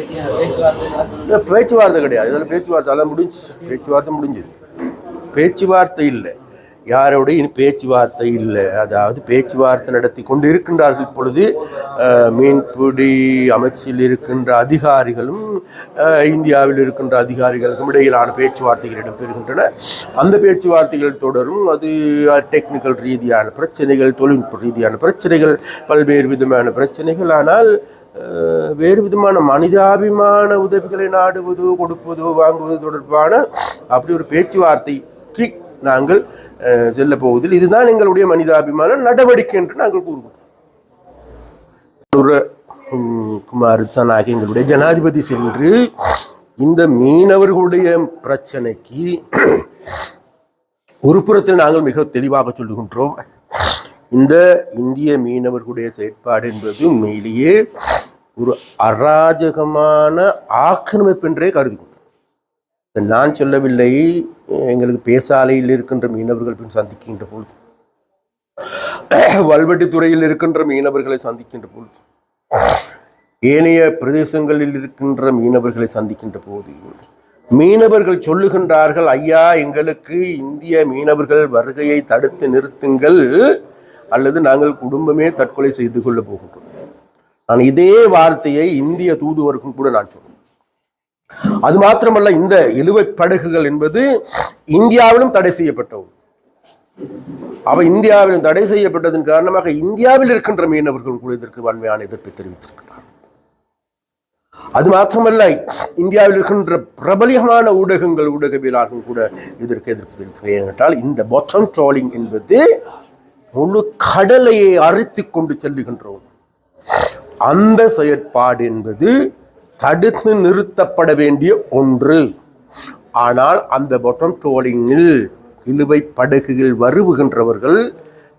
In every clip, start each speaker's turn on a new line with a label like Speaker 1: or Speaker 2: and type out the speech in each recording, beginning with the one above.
Speaker 1: ரீதியான பேச்சுவார்த்தை
Speaker 2: கிடையாது. இதில் பேச்சுவார்த்தை அதான் முடிஞ்சு பேச்சுவார்த்தை முடிஞ்சது. பேச்சுவார்த்தை இல்லை. யாரோடையும் பேச்சுவார்த்தை இல்லை. அதாவது பேச்சுவார்த்தை நடத்தி கொண்டு இருக்கின்றார்கள் இப்பொழுது மீன்பிடி அமைச்சில் இருக்கின்ற அதிகாரிகளும் இந்தியாவில் இருக்கின்ற அதிகாரிகளுக்கும் இடையிலான பேச்சுவார்த்தைகள் இடம்பெறுகின்றன. அந்த பேச்சுவார்த்தைகள் தொடரும். அது டெக்னிக்கல் ரீதியான பிரச்சனைகள் தொழில்நுட்ப ரீதியான பிரச்சனைகள் பல்வேறு விதமான பிரச்சனைகள். ஆனால் வேறு விதமான மனிதாபிமான உதவிகளை நாடுவதோ கொடுப்பதோ வாங்குவது தொடர்பான அப்படி ஒரு பேச்சுவார்த்தைக்கு நாங்கள் செல்ல போவதில் இதுதான் எங்களுடைய மனிதாபிமான நடவடிக்கை என்று நாங்கள் கூறுவோம். ஒரு, குமார் சனாகி எங்களுடைய ஜனாதிபதி சென்று இந்த மீனவர்களுடைய பிரச்சனைக்கு ஒரு புறத்தில் நாங்கள் மிக தெளிவாக சொல்லுகின்றோம். இந்த இந்திய மீனவர்களுடைய செயற்பாடு என்பது உண்மையிலேயே ஒரு அராஜகமான ஆக்கிரமிப்பு என்றே கருதுகின்றோம். நான் சொல்லவில்லை எங்களுக்கு பேசாலையில் இருக்கின்ற மீனவர்கள் பின் சந்திக்கின்ற பொழுது. வல்வெட்டித்துறையில் இருக்கின்ற மீனவர்களை சந்திக்கின்ற பொழுது. ஏனைய பிரதேசங்களில் இருக்கின்ற மீனவர்களை சந்திக்கின்ற போது மீனவர்கள் சொல்லுகின்றார்கள் ஐயா எங்களுக்கு இந்திய மீனவர்கள் வருகையை தடுத்து நிறுத்துங்கள் அல்லது நாங்கள் குடும்பமே தற்கொலை செய்து கொள்ள போகின்றோம். நான் இதே வார்த்தையை இந்திய தூதுவருக்கும் கூட நான் அது மாத்திரமல்ல இந்த இழுவை படகுகள் என்பது இந்தியாவிலும் தடை செய்யப்பட்டவும். அவ இந்தியாவிலும் தடை செய்யப்பட்டதன் காரணமாக இந்தியாவில் இருக்கின்ற மீனவர்கள் கூட இதற்கு வன்மையான எதிர்ப்பை தெரிவித்திருக்கிறார் அது மாத்திரமல்ல இந்தியாவில் இருக்கின்ற பிரபலியமான ஊடகங்கள் ஊடகவியலாகவும் கூட இதற்கு எதிர்ப்பு தெரிவிக்கிறேன் ஏனென்றால் இந்த பொட்டம் ட்ரோலிங் என்பது முழு கடலையை அரித்து கொண்டு செல்லுகின்றோம். அந்த செயற்பாடு என்பது தடுத்து நிறுத்தப்பட வேண்டிய ஒன்று. ஆனால் அந்த பொட்டம் டோலிங்கில் இழுவை படகுகள் வருவுகின்றவர்கள்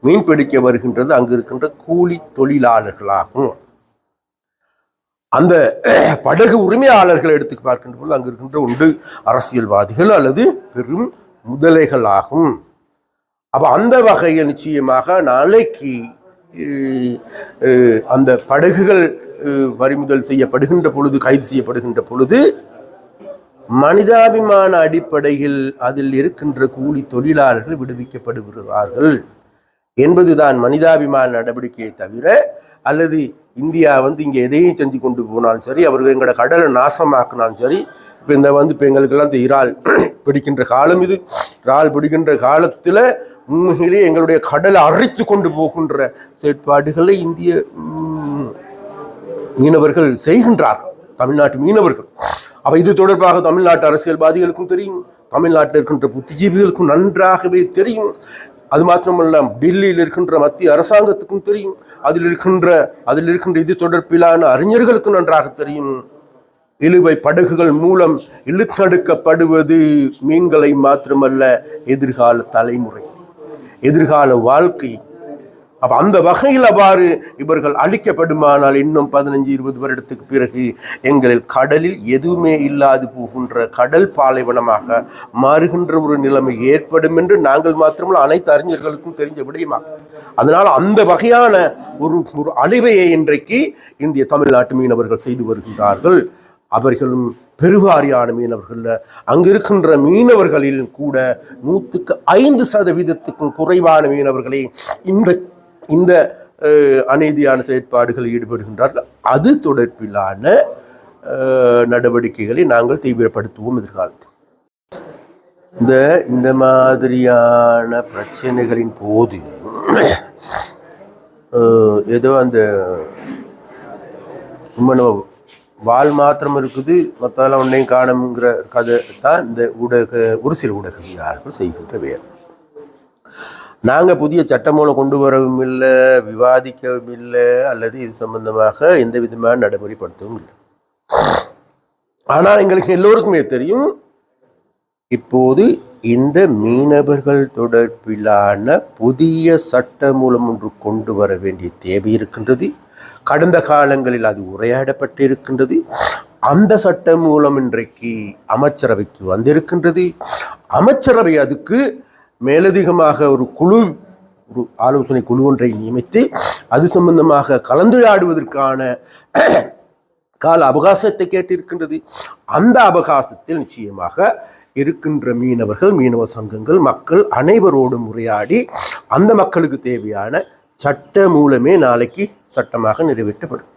Speaker 2: மீன்பிடிக்க வருகின்றது அங்கு இருக்கின்ற கூலி தொழிலாளர்களாகும். அந்த படகு உரிமையாளர்கள் எடுத்து பார்க்கின்ற போது அங்கு இருக்கின்ற உண்டு அரசியல்வாதிகள் அல்லது பெரும் முதலைகளாகும். அப்போ அந்த வகையில் நிச்சயமாக நாளைக்கு அந்த படகுகள் அஹ், பறிமுதல் செய்யப்படுகின்ற பொழுது கைது செய்யப்படுகின்ற பொழுது மனிதாபிமான அடிப்படையில் அதில் இருக்கின்ற கூலி தொழிலாளர்கள் விடுவிக்கப்படுகிறார்கள் என்பதுதான் மனிதாபிமான நடவடிக்கையை தவிர அல்லது இந்தியா வந்து இங்கே எதையும் செஞ்சு கொண்டு போனாலும் சரி அவர்கள் எங்களோட கடலை நாசமாக்கினாலும் சரி இப்போ இந்த வந்து இப்போ எங்களுக்கெல்லாம் இந்த இறால் பிடிக்கின்ற காலம் இது. இறால் பிடிக்கின்ற காலத்தில் உண்மையிலே எங்களுடைய கடலை அரைத்து கொண்டு போகின்ற செயற்பாடுகளை இந்திய மீனவர்கள் செய்கின்றார்கள். தமிழ்நாட்டு மீனவர்கள். அவை இது தொடர்பாக தமிழ்நாட்டு அரசியல்வாதிகளுக்கும் தெரியும். தமிழ்நாட்டில் இருக்கின்ற புத்திஜீவிகளுக்கும் நன்றாகவே தெரியும். அது மாத்திரமல்ல டெல்லியில் இருக்கின்ற மத்திய அரசாங்கத்துக்கும் தெரியும். அதில் இருக்கின்ற அதில் இருக்கின்ற இது தொடர்பிலான அறிஞர்களுக்கும் நன்றாக தெரியும். இழுவை படகுகள் மூலம் இழுத்தடுக்கப்படுவது மீன்களை மாத்திரமல்ல எதிர்கால தலைமுறை எதிர்கால வாழ்க்கை. அப்ப அந்த வகையில் அவ்வாறு இவர்கள் அழிக்கப்படுமானால் இன்னும் பதினஞ்சு இருபது வருடத்துக்கு பிறகு எங்களில் கடலில் எதுவுமே இல்லாது போகின்ற கடல் பாலைவனமாக மாறுகின்ற ஒரு நிலைமை ஏற்படும் என்று நாங்கள் மாத்திரமல்ல அனைத்து அறிஞர்களுக்கும் தெரிஞ்ச விடயமாகும் அதனால் அந்த வகையான ஒரு ஒரு அழிவையை இன்றைக்கு இந்திய தமிழ்நாட்டு மீனவர்கள் செய்து வருகின்றார்கள். அவர்களும் பெருவாரியான மீனவர்கள் அங்கு இருக்கின்ற மீனவர்களில் கூட நூற்றுக்கு ஐந்து சதவீதத்துக்கும் குறைவான மீனவர்களை இந்த இந்த அநீதியான செயற்பாடுகளில் ஈடுபடுகின்றார்கள். அது தொடர்பிலான நடவடிக்கைகளை நாங்கள் தீவிரப்படுத்துவோம் எதிர்காலத்தில். இந்த இந்த மாதிரியான பிரச்சனைகளின் போது ஏதோ அந்த சும்மா நம்ம வால் மாத்திரம் இருக்குது மற்றெல்லாம் ஒன்றையும் காணுங்கிற கதை தான் இந்த ஊடக ஒரு சில ஊடகவியாளர்கள் செய்கின்ற வேலை. நாங்கள் புதிய சட்டமூலம் கொண்டு வரவும் இல்லை விவாதிக்கவும் இல்லை அல்லது இது சம்பந்தமாக எந்த விதமான நடைமுறைப்படுத்தவும் இல்லை. ஆனால் எங்களுக்கு எல்லோருக்குமே தெரியும் இப்போது இந்த மீனவர்கள் தொடர்பிலான புதிய சட்ட மூலம் ஒன்று கொண்டு வர வேண்டிய தேவை இருக்கின்றது. கடந்த காலங்களில் அது உரையாடப்பட்டிருக்கின்றது. அந்த சட்டம் மூலம் இன்றைக்கு அமைச்சரவைக்கு வந்திருக்கின்றது. அமைச்சரவை அதுக்கு மேலதிகமாக ஒரு குழு ஒரு ஆலோசனை குழு ஒன்றை நியமித்து அது சம்பந்தமாக கலந்துரையாடுவதற்கான கால அவகாசத்தை கேட்டிருக்கின்றது. அந்த அவகாசத்தில் நிச்சயமாக இருக்கின்ற மீனவர்கள் மீனவ சங்கங்கள் மக்கள் அனைவரோடும் உரையாடி அந்த மக்களுக்கு தேவையான சட்ட மூலமே நாளைக்கு சட்டமாக நிறைவேற்றப்படும்.